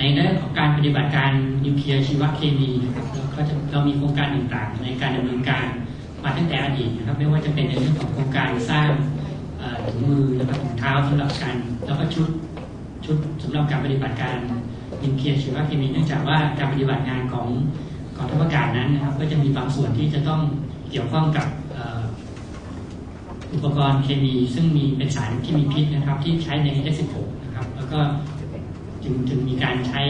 ในเรื่องของการปฏิบัติการนิวเคลียร์ชีวเคมีนะครับเราก็จะเรามีโครงการต่างๆ ในการดำเนินการมาตั้งแต่อดีตนะครับ ไม่ว่าจะเป็นในเรื่องของโครงการสร้างถุงมือแล้วก็ถุงเท้าสำหรับการแล้วก็ชุดชุดสำหรับการปฏิบัติการนิวเคลียร์ชีวเคมี เนื่องจากว่าการปฏิบัติงานของกองทัพอากาศนั้นนะครับ ก็จะมีบางส่วนที่จะต้องเกี่ยวข้องกับอุปกรณ์เคมี ซึ่งมีเป็นสารที่มีพิษนะครับ ที่ใช้ใน F16 นะครับ แล้วก็ จึงจึงมีการใช้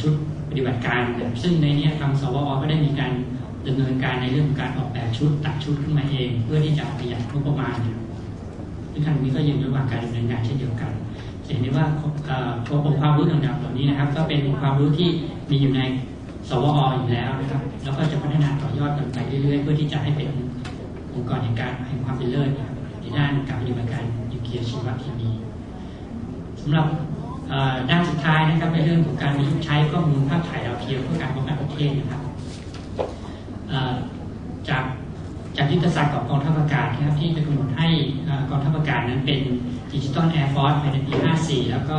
ชุดปฏิบัติการนะครับซึ่งในนี้ทางสวอก็ได้มีการดำเนินการในเรื่องของการออกแบบชุดตัดชุดขึ้นมาเอง เพื่อที่จะประหยัดงบประมาณนะครับซึ่งขณะนี้ก็ยังอยู่ระหว่างการดำเนินงานเช่นเดียวกันเห็นได้ว่าเอ่องค์ความรู้ต่างๆเหล่านี้นะครับ ก็เป็นความรู้ที่มีอยู่ในสวออยู่แล้วนะครับ แล้วก็จะพัฒนาต่อยอดกันไปเรื่อยๆ เพื่อที่จะให้เป็นองค์กรแห่งการแห่งความเป็นเลิศในด้านการปฏิบัติการนิวเคลียรชีวเคมีสำหรับ ด้านสุดท้ายนะครับในเรื่องของการประยุกต์ใช้ข้อมูลภาพถ่ายดาวเทียมเพื่อการป้องกันประเทศนะครับจากจากยุทธศาสตร์ของกองทัพอากาศนะครับที่จะกำหนดให้กองทัพอากาศนั้นเป็นดิจิ t a ลแอร์ฟอร์สภายในปี 54 แล้วก็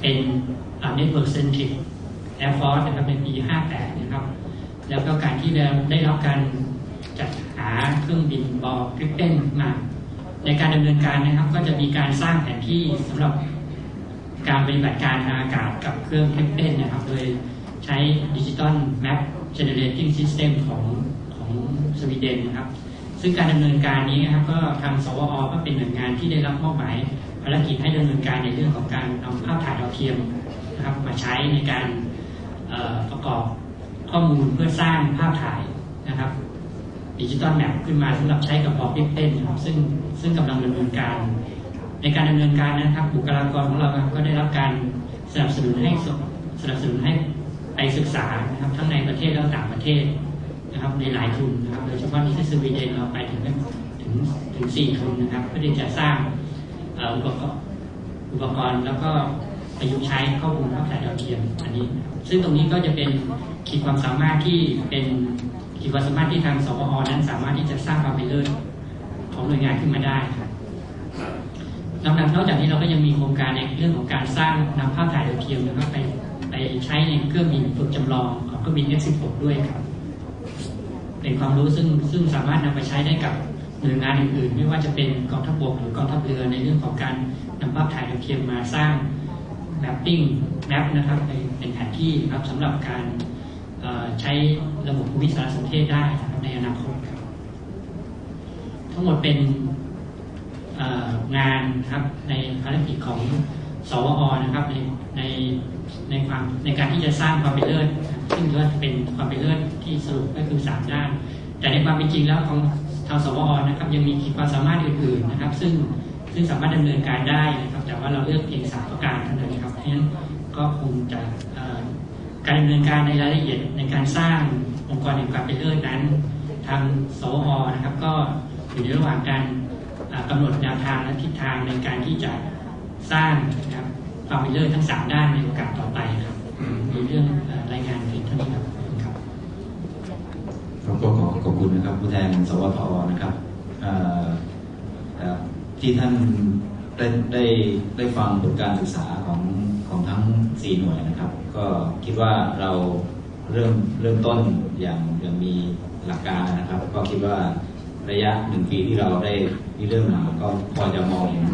เป็นเน็ตเวิร์กเซนทริกแอร์ฟอร์สนะครับในปี 58 นะครับ แล้วก็การที่ได้ได้รับการจัดหาเครื่องบินบอลกริปเปนมา ในการดำเนินการนะครับก็จะมีการสร้างแผนที่สำหรับ การปฏิบัติการทางอากาศกับเครื่องกริปเปนนะครับ โดยใช้ดิจิตอลแมปเจเนเรติ้งซิสเต็มของของสวีเดนนะครับ ซึ่งการดำเนินการนี้นะครับก็ทางสวอก็เป็นหน่วยงานที่ได้รับมอบหมายภารกิจให้ดำเนินการในเรื่องของการนำภาพถ่ายดาวเทียมนะครับมาใช้ในการประกอบข้อมูลเพื่อสร้างภาพถ่ายนะครับดิจิตอลแมปขึ้นมาสำหรับใช้กับบอลพิกเต้นนะครับซึ่งซึ่งกำลังดำเนินการ ในการดำเนินการนะครับบุคลากรของเราครับก็ได้รับการสนับสนุนให้สสนับสนุนให้ไปศึกษานะครับทั้งในประเทศและต่างประเทศนะครับในหลายทุนนะครับโดยเฉพาะที่สวีเดนเราไปถึงถึงถึงสี่ทุนนะครับเพื่อที่จะสร้างอุปกรณ์อุปกรณ์แล้วก็ประยุกต์ใช้ข้อมูลภาพถ่ายดาวเทียมอันนี้ ซึ่งตรงนี้ก็จะเป็นขีดความสามารถที่เป็นขีดความสามารถที่ทางสวอนั้นสามารถที่จะสร้างความเป็นเลิศของหน่วยงานขึ้นมาได้ครับ นอกจากนอกจากนี้เราก็ยังมีโครงการในเรื่องของการสร้างนำภาพถ่ายดาวเทียมนะครับไปไปใช้ในเครื่องบินฝึกจำลองของเครื่องบิน F16 ด้วยครับ เป็นความรู้ซึ่งซึ่งสามารถนำไปใช้ได้กับหน่วยงานอื่นๆ ไม่ว่าจะเป็นกองทัพบกหรือกองทัพเรือในเรื่องของการนำภาพถ่ายดาวเทียมมาสร้างแมปปิ้งแมปนะครับเป็นแผนที่ครับสำหรับการใช้ระบบภูมิสารสนเทศได้ในอนาคตครับ ทั้งหมดเป็น งานนะครับในภารกิจของสวอนะครับในในในความในการที่จะสร้างความเป็นเลิศซึ่งถือว่าเป็นความเป็นเลิศที่สรุปก็คือสามด้าน แต่ในความเป็นจริงแล้วของทางสวอนะครับยังมีความสามารถอื่นๆนะครับ ซึ่งซึ่งสามารถดำเนินการได้นะครับ แต่ว่าเราเลือกเพียงสามประการเท่านั้นครับเพราะฉะนั้นก็คงจะการดำเนินการในรายละเอียดในการสร้างองค์กรแห่งความเป็นเลิศนั้น ทางสวอนะครับก็อยู่ในระหว่างการ อ่ากำหนดแนวทางและทิศทางในการที่จะสร้างนะครับความเป็นเลิศทั้งสามด้านในโอกาสต่อไปครับมีเรื่องรายงานเพียงเท่านี้ครับครับครับก็ขอขอบคุณนะครับผู้แทนสวทอนะครับที่ท่านได้ได้ได้ฟังผลการศึกษาของของทั้ง 4 หน่วยนะครับ ก็คิดว่าเราเริ่มเริ่มต้นอย่างอย่างมีหลักการนะครับ ก็คิดว่า ระยะหนึ่งปีที่เราได้ที่เริ่มมาก็พอจะมองเห็น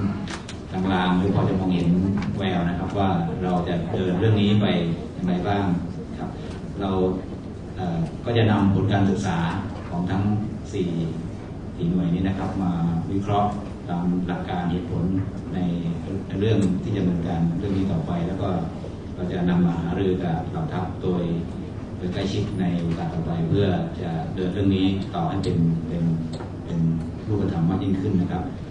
ลางๆหรือพอจะมองเห็นแววนะครับว่าเราจะเดินเรื่องนี้ไปอย่างไรบ้างครับ เราเก็จะนำผลการศึกษาของทั้ง4สี่หน่วยนี้นะครับ มาวิเคราะห์ตามหลักการเหตุผลในเรื่องที่จะดำเนินการเรื่องนี้ต่อไป แล้วก็เราจะนำมาหารือกับเหล่าทัพโดย ล้ชิดในโอกาสต่อไปเพื่อจะเดินเรื่องนี้ต่อให้เป็นเป็นเป็นรูปธรรมมากยิ่งขึ้นนะครับ